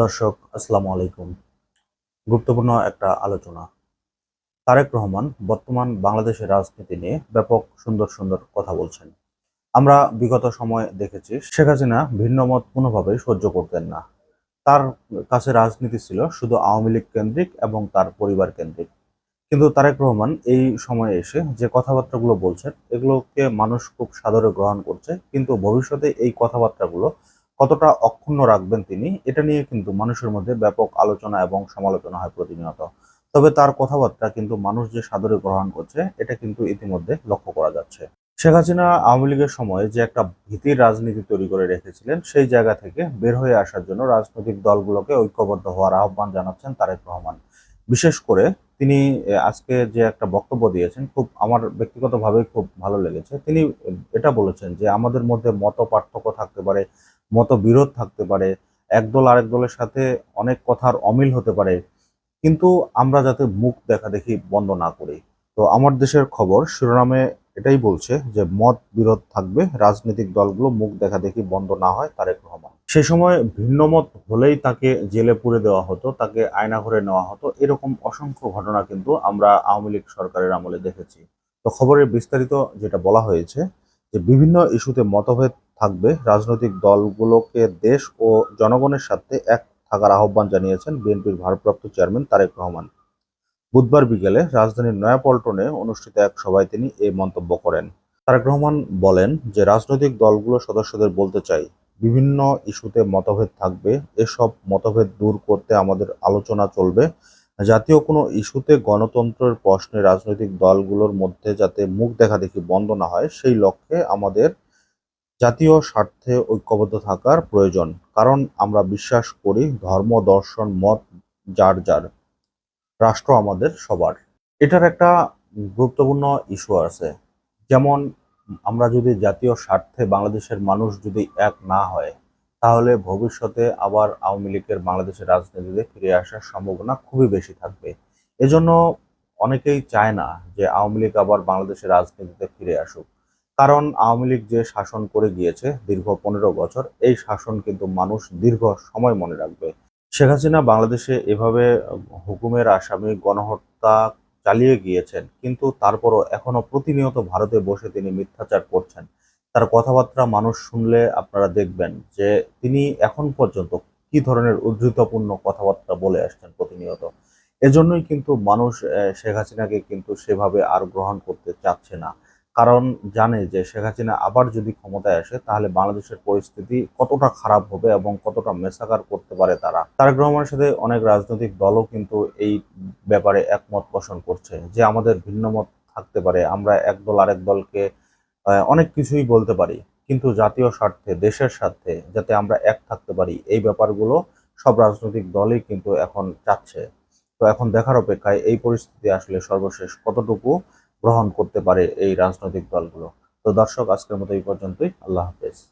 দর্শক, আসসালামু আলাইকুম। গুরুত্বপূর্ণ একটা আলোচনা। তারেক রহমান বর্তমান বাংলাদেশের রাজনীতি নিয়ে ব্যাপক সুন্দর সুন্দর কথা বলছেন। আমরা বিগত সময় দেখেছি, শেখ হাসিনা ভিন্ন মত কোনোভাবেই সহ্য করতেন না। তার কাছে রাজনীতি ছিল শুধু আওয়ামী লীগ কেন্দ্রিক এবং তার পরিবার কেন্দ্রিক। কিন্তু তারেক রহমান এই সময়ে এসে যে কথাবার্তাগুলো বলছেন, এগুলোকে মানুষ খুব সাদরে গ্রহণ করছে, কিন্তু ভবিষ্যতে এই কথাবার্তাগুলো কতটা অক্ষুণ্ণ রাখবেন তিনি, এটা নিয়ে কিন্তু মানুষের মধ্যে ব্যাপক আলোচনা এবং সমালোচনা হয় প্রতিনিয়ত। তবে তার কথাবার্তা কিন্তু মানুষ যে সাদরে গ্রহণ করছে, এটা কিন্তু ইতিমধ্যে লক্ষ্য করা যাচ্ছে। শেখ হাসিনা আওয়ামী লীগের সময় যে একটা ভীতির রাজনীতি তৈরি করে রেখেছিলেন, সেই জায়গা থেকে বের হয়ে আসার জন্য রাজনৈতিক দলগুলোকে ঐক্যবদ্ধ হওয়ার আহ্বান জানাচ্ছেন তারেক রহমান। বিশেষ করে তিনি আজকে যে একটা বক্তব্য দিয়েছেন, খুব আমার ব্যক্তিগতভাবে খুব ভালো লেগেছে। তিনি এটা বলেছেন যে আমাদের মধ্যে মত পার্থক্য থাকতে পারে মতবিরোধ থাকতে পারে একদল আরেক দলের সাথে অনেক কথার অমিল হতে পারে, কিন্তু আমরা যাতে মুখ দেখা দেখি বন্ধ না করি। তো আমার দেশের খবর শিরোনামে এটাই বলছে যে মত বিরোধ থাকবে, রাজনৈতিক দলগুলো মুখ দেখা দেখি বন্ধ না হয় তারেক রহমান। সে সময় ভিন্ন মত হলেই তাকে জেলে পুরে দেওয়া হতো, তাকে আয়না ঘরে নেওয়া হতো, এরকম অসংখ্য ঘটনা কিন্তু আমরা আওয়ামী লীগ সরকারের আমলে দেখেছি। তো খবরের বিস্তারিত যেটা বলা হয়েছে যে বিভিন্ন ইস্যুতে মতভেদ থাকবে। রাজনৈতিক দলগুলোকে দেশ ও জনগণের সাথে এক থাকার আহ্বান জানিয়েছেন বিএনপির ভারপ্রাপ্ত চেয়ারম্যান তারেক রহমান। বুধবার বিকেলে রাজধানীর নয়াপল্টনে অনুষ্ঠিত এক সভায় তিনি এই মন্তব্য করেন। তারেক রহমান বলেন যে, রাজনৈতিক দলগুলো সদস্যদের বলতে চাই। বিভিন্ন ইস্যুতে মতভেদ থাকবে। এসব মতভেদ দূর করতে আমাদের আলোচনা চলবে। জাতীয় কোনো ইস্যুতে গণতন্ত্রের প্রশ্নে রাজনৈতিক দলগুলোর মধ্যে যাতে মুখ দেখা দেখি বন্ধ না হয়, সেই লক্ষ্যে আমাদের জাতীয় স্বার্থে ঐক্যবদ্ধ থাকার প্রয়োজন, কারণ আমরা বিশ্বাস করি ধর্ম, দর্শন, মত যার যার, রাষ্ট্র আমাদের সবার। এটার একটা গুরুত্বপূর্ণ ইস্যু আছে। যেমন আমরা যদি জাতীয় স্বার্থে বাংলাদেশের মানুষ যদি এক না হয়, তাহলে ভবিষ্যতে আবার আওয়ামী লীগের বাংলাদেশের রাজনীতিতে ফিরে আসার সম্ভাবনা খুবই বেশি থাকবে। এজন্য অনেকেই চায় না যে আওয়ামী লীগ আবার বাংলাদেশের রাজনীতিতে ফিরে আসুক। কারণ আওয়ামী লীগ যে শাসন করে গিয়েছে দীর্ঘ পনেরো বছর, এই শাসন কিন্তু মানুষ দীর্ঘ সময় মনে রাখবে। শেখ হাসিনা বাংলাদেশে এভাবে হুকুমের আসামি, গণহত্যা চালিয়ে গিয়েছেন, কিন্তু তারপরও এখনও প্রতিনিয়ত ভারতে বসে তিনি মিথ্যাচার করছেন। তার কথাবার্তা মানুষ শুনলে আপনারা দেখবেন যে তিনি এখন পর্যন্ত কি ধরনের উদ্ধৃতপূর্ণ কথাবার্তা বলে আসছেন প্রতিনিয়ত। এজন্যই কিন্তু মানুষ শেখ হাসিনাকে কিন্তু সেভাবে আর গ্রহণ করতে চাচ্ছে না। কারণ জানে যে শেখ হাসিনা আবার যদি ক্ষমতায় আসে, তাহলে বাংলাদেশের পরিস্থিতি কতটা খারাপ হবে এবং কতটা মেসাকার করতে পারে তারা। তারেক রহমানের সাথে অনেক রাজনৈতিক দলও কিন্তু এই ব্যাপারে একমত পোষণ করছে যে আমাদের ভিন্ন মত থাকতে পারে, আমরা এক দল আরেক দলকে অনেক কিছুই বলতে পারি, কিন্তু জাতীয় স্বার্থে, দেশের স্বার্থে যাতে আমরা এক থাকতে পারি, এই ব্যাপারগুলো সব রাজনৈতিক দলই কিন্তু এখন চাচ্ছে। তো এখন দেখার অপেক্ষায় এই পরিস্থিতি আসলে সর্বশেষ কতটুকু গ্রহণ করতে পারে এই রাজনৈতিক দলগুলো। তো দর্শক আজকের মতো এই পর্যন্তই। আল্লাহ হাফেজ।